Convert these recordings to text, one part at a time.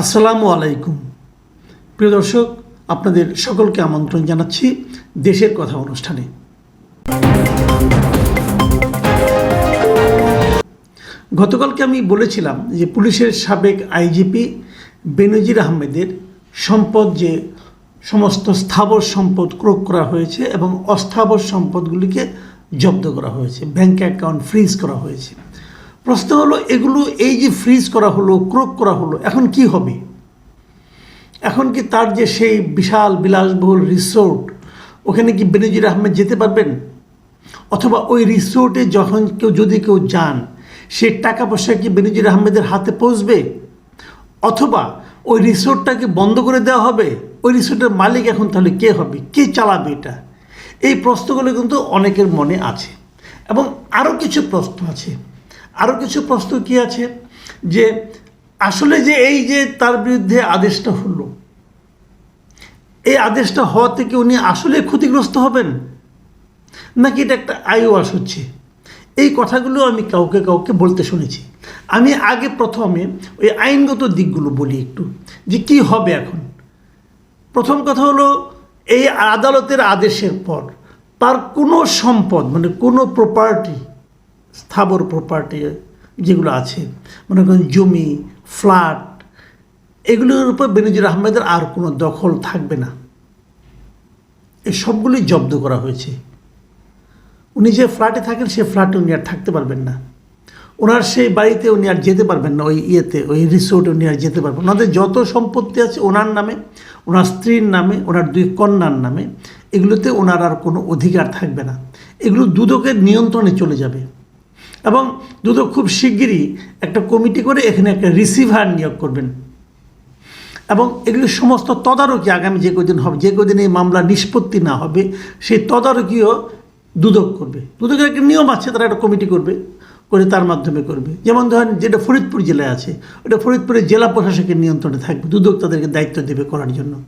আসসালামু আলাইকুম। প্রিয় দর্শক, আপনাদের সকলকে আমন্ত্রণ জানাচ্ছি দেশের কথা অনুষ্ঠানে। গতকালকে আমি বলেছিলাম যে পুলিশের সাবেক আইজিপি বেনজির আহমেদের সম্পদ যে সমস্ত স্থাবর সম্পদ ক্রোক করা হয়েছে এবং অস্থাবর সম্পদগুলিকে জব্দ করা হয়েছে, ব্যাংক অ্যাকাউন্ট ফ্রিজ করা হয়েছে। প্রশ্ন হলো, এগুলো এই যে ফ্রিজ করা হলো ক্রোক করা হলো, এখন কি হবে? এখন কি তার যে সেই বিশাল, বিলাসবহুল রিসোর্ট ওখানে কি বেনজির আহমেদ যেতে পারবেন? অথবা ওই রিসোর্টে যখন কেউ, যদি কেউ যান, সে টাকা পয়সা কি বেনজির আহমেদের হাতে পৌঁছবে? অথবা ওই রিসোর্টটাকে বন্ধ করে দেওয়া হবে? ওই রিসোর্টের মালিক এখন তাহলে কে হবে? কে চালাবে এটা? এই প্রশ্নগুলো কিন্তু অনেকের মনে আছে। এবং আরও কিছু প্রশ্ন আছে। আরও কিছু প্রশ্ন কি আছে? যে আসলে যে এই যে তার বিরুদ্ধে আদেশটা হলো, এই আদেশটা হওয়া থেকে উনি আসলে ক্ষতিগ্রস্ত হবেন? নাকি এটা একটা আইওয়াস হচ্ছে? এই কথাগুলো আমি কাউকে কাউকে বলতে শুনেছি। আমি আগে প্রথমে ওই আইনগত দিকগুলো বলি একটু, যে কি হবে এখন? প্রথম কথা হলো, এই আদালতের আদেশের পর তার কোনো সম্পদ মানে কোনো প্রপার্টি স্থাবর প্রপার্টি যেগুলো আছে, মনে করেন জমি ফ্ল্যাট এগুলোর উপর বেনজির আহমেদের আর কোনো দখল থাকবে না। এই জব্দ করা হয়েছে। উনি যে ফ্ল্যাটে থাকেন সে ফ্ল্যাটে উনি আর থাকতে পারবেন না। ওনার সেই বাড়িতে উনি আর যেতে পারবেন না, ওই ইয়েতে, ওই রিসোর্টে উনি আর যেতে পারবেন ওনাদের যত সম্পত্তি আছে ওনার নামে, ওনার স্ত্রীর নামে, ওনার দুই কন্যার নামে, এগুলোতে ওনার আর কোনো অধিকার থাকবে না। এগুলো দুদকের নিয়ন্ত্রণে চলে যাবে। এবং দুদক খুব শিগগিরই একটা কমিটি করে এখানে একটা রিসিভার নিয়োগ করবেন। এবং এগুলি সমস্ত তদারকি আগামী যে কদিন হবে, যে কদিন এই মামলা নিষ্পত্তি না হবে, সেই তদারকিও দুদক করবে। দুদকের একটা নিয়ম আছে, তারা একটা কমিটি করবে। করে তার মাধ্যমে করবে। যেমন ধরেন যেটা ফরিদপুর জেলায় আছে, ওটা ফরিদপুরের জেলা প্রশাসকের নিয়ন্ত্রণে থাকবে, দুদক তাদেরকে দায়িত্ব দেবে করার জন্য।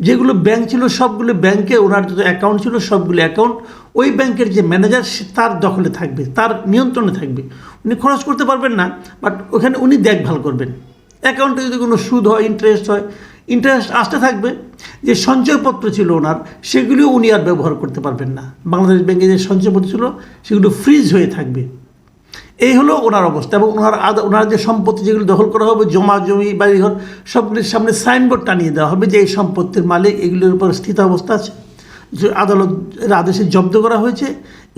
যেগুলো ব্যাংক ছিল, সবগুলো ব্যাংকে ওনার যত অ্যাকাউন্ট ছিল, সবগুলো অ্যাকাউন্ট ওই ব্যাংকের যে ম্যানেজার তার দখলে থাকবে, তার নিয়ন্ত্রণে থাকবে। উনি খরচ করতে পারবেন না বাট ওখানে উনি দেখভাল করবেন। অ্যাকাউন্টে যদি কোনো সুদ হয় ইন্টারেস্ট হয় ইন্টারেস্ট আসতে থাকবে। যে সঞ্চয়পত্র ছিল ওনার, সেগুলিও উনি আর ব্যবহার করতে পারবেন না। বাংলাদেশ ব্যাংকে যে সঞ্চয়পত্র ছিল, সেগুলো ফ্রিজ হয়ে থাকবে। এই হলো ওনার অবস্থা এবং ওনার ওনার যে সম্পত্তি যেগুলো দখল করা হবে, জমা জমি, বাড়িঘর সবগুলির সামনে সাইনবোর্ড টানিয়ে দেওয়া হবে যে এই সম্পত্তির মালিক, এগুলোর উপর স্থিত অবস্থা আছে। যে আদালতের আদেশে জব্দ করা হয়েছে,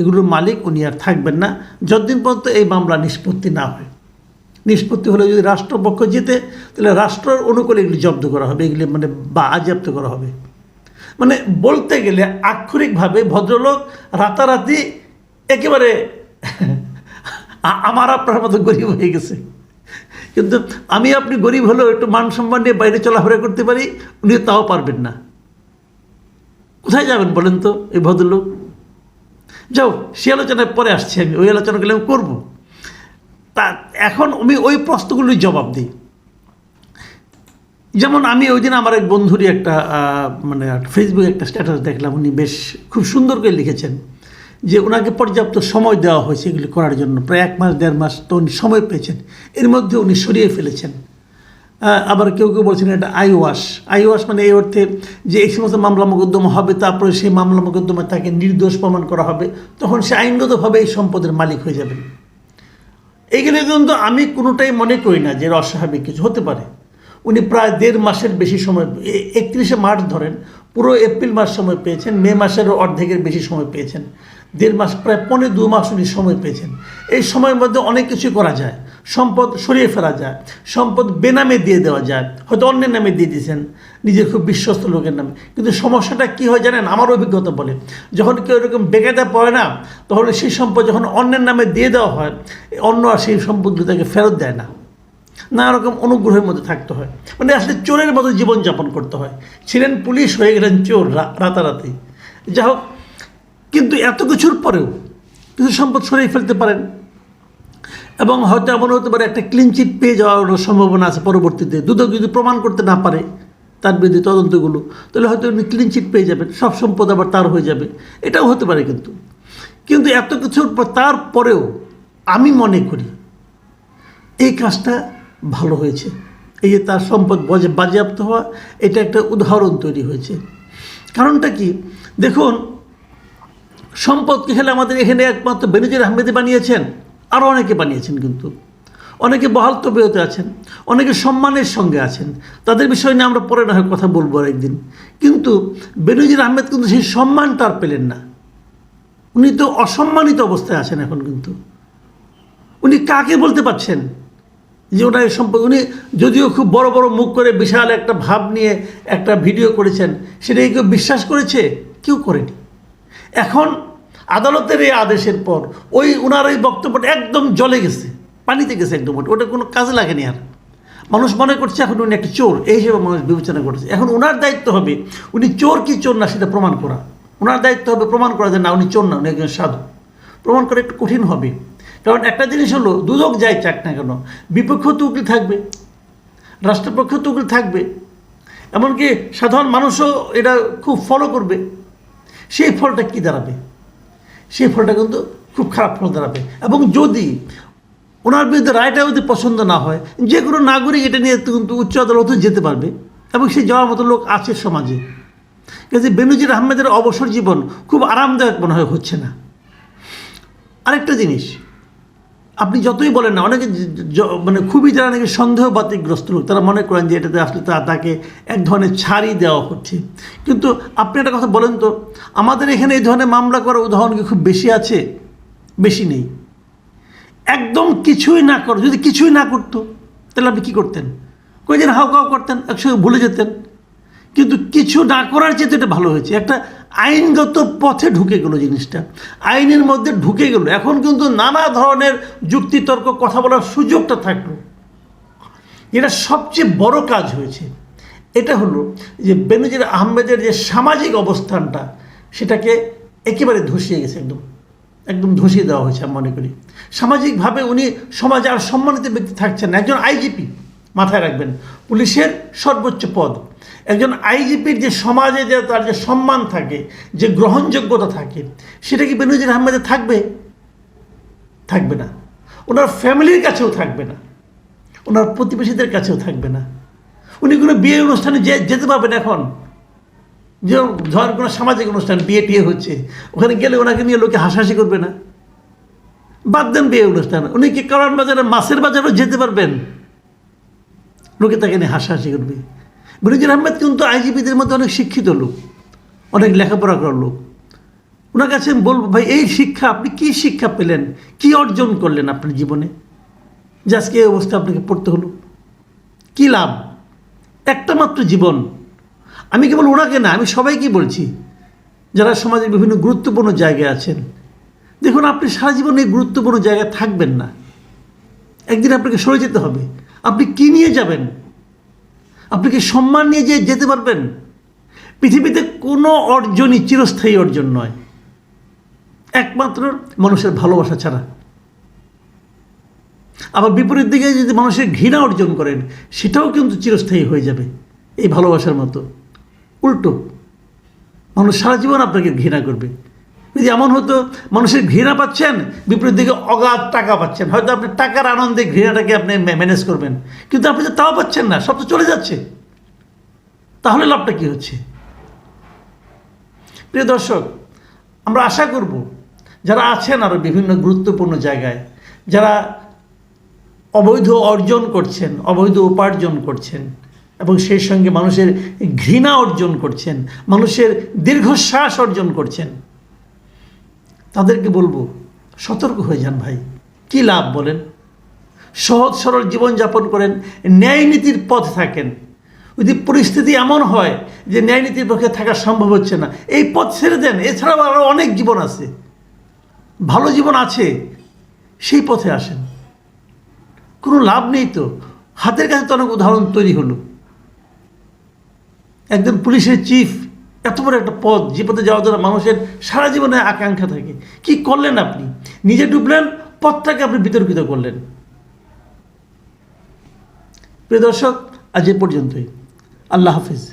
এগুলোর মালিক, উনি আর থাকবেন না। যতদিন পর্যন্ত এই মামলা নিষ্পত্তি না হয়। নিষ্পত্তি হলে যদি রাষ্ট্রপক্ষ যেতে তাহলে রাষ্ট্রের অনুকূলে এগুলি জব্দ করা হবে, এগুলি মানে বা আজব্দ করা হবে। মানে বলতে গেলে আক্ষরিকভাবে ভদ্রলোক রাতারাতি একেবারে আমার আপনার মতো গরিব হয়ে গেছে। কিন্তু আমি আপনি গরিব হলেও একটু মান সম্মান নিয়ে বাইরে চলাফেরা করতে পারি, উনি তাও পারবেন না। কোথায় যাবেন বলেন তো, এই ভদ্রলোক? যাও, সে আলোচনায় পরে আসছি আমি, ওই আলোচনাগুলো আমি করব। তা এখন আমি ওই প্রশ্নগুলোর জবাব দিই। যেমন আমি ওই দিন আমার এক বন্ধুরই একটা মানে ফেসবুকে একটা স্ট্যাটাস দেখলাম, উনি বেশ খুব সুন্দর করে লিখেছেন। যে ওনাকে পর্যাপ্ত সময় দেওয়া হয়েছে এগুলি করার জন্য। প্রায় এক মাস, দেড় মাস তো উনি সময় পেয়েছেন। এর মধ্যে উনি সরিয়ে ফেলেছেন। আবার কেউ কেউ বলছেন এটা আই ওয়াশ আই ওয়াশ মানে এই অর্থে যে এই সমস্ত মামলা মোকদ্দমা হবে, তারপরে সেই মামলা মোকদ্দমা তাকে নির্দোষ প্রমাণ করা হবে, তখন সে আইনগতভাবে এই সম্পদের মালিক হয়ে যাবেন। এইগুলো কিন্তু আমি কোনোটাই মনে করি না যে অস্বাভাবিক কিছু, হতে পারে। উনি প্রায় দেড় মাসের বেশি সময় একত্রিশে মার্চ ধরেন, পুরো এপ্রিল মাস সময় পেয়েছেন, মে মাসেরও অর্ধেকের বেশি সময় পেয়েছেন। দেড় মাস, প্রায় পনেরো দু মাস উনি সময় পেয়েছেন। এই সময়ের মধ্যে অনেক কিছু করা যায়। সম্পদ সরিয়ে ফেলা যায়। সম্পদ বেনামে দিয়ে দেওয়া যায়। হয়তো অন্যের নামে দিয়ে দিয়েছেন। নিজের খুব বিশ্বস্ত লোকের নামে। কিন্তু সমস্যাটা কী হয় জানেন? আমার অভিজ্ঞতা বলে, যখন কেউ এরকম বেকায়দা পড়ে না, তখন সেই সম্পদ যখন অন্যের নামে দিয়ে দেওয়া হয়, অন্য আর সেই সম্পদগুলো তাকে ফেরত দেয় না। নানা রকম অনুগ্রহের মধ্যে থাকতে হয়। মানে আসলে চোরের মতো জীবনযাপন করতে হয়। ছিলেন পুলিশ হয়ে গেলেন চোর রাতারাতি। যা হোক কিন্তু এত কিছুর পরেও কিছু সম্পদ সরিয়ে ফেলতে পারেন। এবং হয়তো এমন হতে পারে একটা ক্লিন চিট পেয়ে যাওয়ার সম্ভাবনা আছে পরবর্তীতে। দুদক যদি প্রমাণ করতে না পারে তার বিরুদ্ধে তদন্তগুলো, তাহলে হয়তো উনি ক্লিন চিট পেয়ে যাবেন, সব সম্পদ আবার তার হয়ে যাবে। এটাও হতে পারে কিন্তু। কিন্তু এত কিছুর পর তারপরেও আমি মনে করি এই কাজটা ভালো হয়েছে। এই যে তার সম্পদ বাজেয়াপ্ত হওয়া, এটা একটা উদাহরণ তৈরি হয়েছে। কারণটা কি? দেখুন সম্পদকে খেলে আমাদের এখানে একমাত্র বেনজির আহমেদে বানিয়েছেন আরও অনেকে বানিয়েছেন কিন্তু। অনেকে বহাল তবিয়তে আছেন, অনেকে সম্মানের সঙ্গে আছেন। তাদের বিষয় নিয়ে আমরা পরে না হয় কথা বলব একদিন। কিন্তু বেনজির আহমেদ কিন্তু সেই সম্মানটা আর পেলেন না। উনি তো অসম্মানিত অবস্থায় আছেন এখন কিন্তু। উনি কাকে বলতে পারছেন? যে ওনার সম্পর্ক উনি যদিও খুব বড় বড় মুখ করে বিশাল একটা ভাব নিয়ে একটা ভিডিও করেছেন, সেটাকে কেউ বিশ্বাস করেছে? কেউ করেনি। এখন আদালতের এই আদেশের পর ওই ওনার ওই বক্তব্যটা একদম জলে গেছে, পানিতে গেছে একদম ওটা কোনো কাজে লাগেনি আর। মানুষ মনে করছে এখন উনি একটা চোর, এই হিসেবে মানুষ বিবেচনা করছে। এখন ওনার দায়িত্ব হবে, উনি চোর কি চোর না সেটা প্রমাণ করা। ওনার দায়িত্ব হবে প্রমাণ করা যে না, উনি চোর না, উনি একজন সাধু। প্রমাণ করা একটু কঠিন হবে। কারণ একটা জিনিস হলো, দুদক যাই চাক না কেন, বিপক্ষ তো উকিল থাকবে, রাষ্ট্রপক্ষ তো উকিল থাকবে। এমনকি সাধারণ মানুষও এটা খুব ফলো করবে। সেই ফলটা কী দাঁড়াবে? সেই ফলটা কিন্তু খুব খারাপ ফল দাঁড়াবে। এবং যদি ওনার বিরুদ্ধে রায়টা যদি পছন্দ না হয় যে কোনো নাগরিক এটা নিয়ে কিন্তু উচ্চ আদালতে যেতে পারবে এবং সেই যাওয়ার মতো লোক আছে সমাজে। কাজে বেনুজির আহমেদের অবসর জীবন খুব আরামদায়ক মনে হয়, হচ্ছে না। আরেকটা জিনিস আপনি যতই বলেন না, অনেকে মানে খুবই যারা নাকি সন্দেহবাতিকগ্রস্ত লোক, তারা মনে করেন যে এটাতে আসলে তা তাকে এক ধরনের ছাড়ই দেওয়া হচ্ছে। কিন্তু আপনি একটা কথা বলেন তো, আমাদের এখানে এই ধরনের মামলা করার উদাহরণ কি খুব বেশি আছে? বেশি নেই। একদম কিছুই না কর যদি কিছুই না করতো, তাহলে আপনি কী করতেন? কয়েকদিন হাও কাও করতেন, একসঙ্গে ভুলে যেতেন। কিন্তু কিছু না করার চেয়ে এটা ভালো হয়েছে। একটা আইনগত পথে ঢুকে গেল জিনিসটা। আইনের মধ্যে ঢুকে গেল। এখন কিন্তু নানা ধরনের যুক্তিতর্ক, কথা বলার সুযোগটা থাকল। এটা সবচেয়ে বড় কাজ হয়েছে। এটা হলো যে বেনজির আহমেদের যে সামাজিক অবস্থানটা, সেটাকে একেবারে ধসিয়ে গেছে একদম। একদম ধসিয়ে দেওয়া হয়েছে, আমি মনে করি। সামাজিকভাবে উনি সমাজে আর সম্মানিত ব্যক্তি থাকছেন একজন আইজিপি। মাথায় রাখবেন। পুলিশের সর্বোচ্চ পদ। একজন আইজিপির যে সমাজে যে তার যে সম্মান থাকে, যে গ্রহণযোগ্যতা থাকে, সেটা কি বেনজির আহমেদে থাকবে? থাকবে না। ওনার ফ্যামিলির কাছেও থাকবে না। ওনার প্রতিবেশীদের কাছেও থাকবে না। উনি কোনো বিয়ে অনুষ্ঠানে যে যেতে পারবেন এখন। যে ধর কোনো সামাজিক অনুষ্ঠান, বিয়ে টিয়ে হচ্ছে। ওখানে গেলে ওনাকে নিয়ে লোকে হাসাহাসি করবে না। বাদ দেন বিয়ে অনুষ্ঠান। উনি কি কারণ বাজারে মাছের বাজারেও যেতে পারবেন? লোকে তাকে নিয়ে হাসাহাসি করবে। বিরুজুর আহমেদ কিন্তু আইজিপিদের মধ্যে অনেক শিক্ষিত লোক, অনেক লেখাপড়া করার লোক। ওনার কাছে আমি বলব, ভাই, এই শিক্ষা, আপনি কি শিক্ষা পেলেন? কি অর্জন করলেন আপনার জীবনে? যে আজকে এই অবস্থা আপনাকে পড়তে হলো। কি লাভ? একটা মাত্র জীবন। আমি কেবল ওনাকে না, আমি সবাইকে বলছি, যারা সমাজের বিভিন্ন গুরুত্বপূর্ণ জায়গায় আছেন, দেখুন, আপনি সারা জীবন এই গুরুত্বপূর্ণ জায়গায় থাকবেন না। একদিন আপনাকে সরে যেতে হবে। আপনি কি নিয়ে যাবেন? আপনি কি সম্মান নিয়ে যে যেতে পারবেন? পৃথিবীতে কোনো অর্জনই চিরস্থায়ী অর্জন নয়। একমাত্র মানুষের ভালোবাসা ছাড়া। আবার বিপরীত দিকে যদি মানুষের ঘৃণা অর্জন করেন, সেটাও কিন্তু চিরস্থায়ী হয়ে যাবে এই ভালোবাসার মতো। উল্টো, মানুষ সারা জীবন আপনাকে ঘৃণা করবে। যদি এমন হতো, মানুষের ঘৃণা পাচ্ছেন, বিপরীত দিকে অগাধ টাকা পাচ্ছেন। হয়তো আপনি টাকার আনন্দে ঘৃণাটাকে আপনি ম্যানেজ করবেন। কিন্তু আপনি তো তাও পাচ্ছেন না, সব তো চলে যাচ্ছে। তাহলে লাভটা কী হচ্ছে? প্রিয় দর্শক, আমরা আশা করব, যারা আছেন আরও বিভিন্ন গুরুত্বপূর্ণ জায়গায়, যারা অবৈধ অর্জন করছেন, অবৈধ উপার্জন করছেন, এবং সেই সঙ্গে মানুষের ঘৃণা অর্জন করছেন, মানুষের দীর্ঘশ্বাস অর্জন করছেন তাদেরকে বলব, সতর্ক হয়ে যান ভাই। কি লাভ বলেন? সহজ সরল জীবনযাপন করেন ন্যায় নীতির পথ থাকেন। যদি পরিস্থিতি এমন হয় যে ন্যায় নীতির পক্ষে থাকা সম্ভব হচ্ছে না, এই পথ ছেড়ে দেন। এছাড়াও আরও অনেক জীবন আছে। ভালো জীবন আছে, সেই পথে আসেন। কোনো লাভ নেই তো? হাতের কাছে তো অনেক উদাহরণ তৈরি হলো। একজন পুলিশের চিফ এত বড় একটা পদ যে পথে যাওয়ার জন্য মানুষের সারা জীবনে আকাঙ্ক্ষা থাকে। কি করলেন আপনি? নিজে ডুবলেন, পথটাকে আপনি বিতর্কিত করলেন। প্রিয় দর্শক, আজ এ পর্যন্তই। আল্লাহ হাফিজ।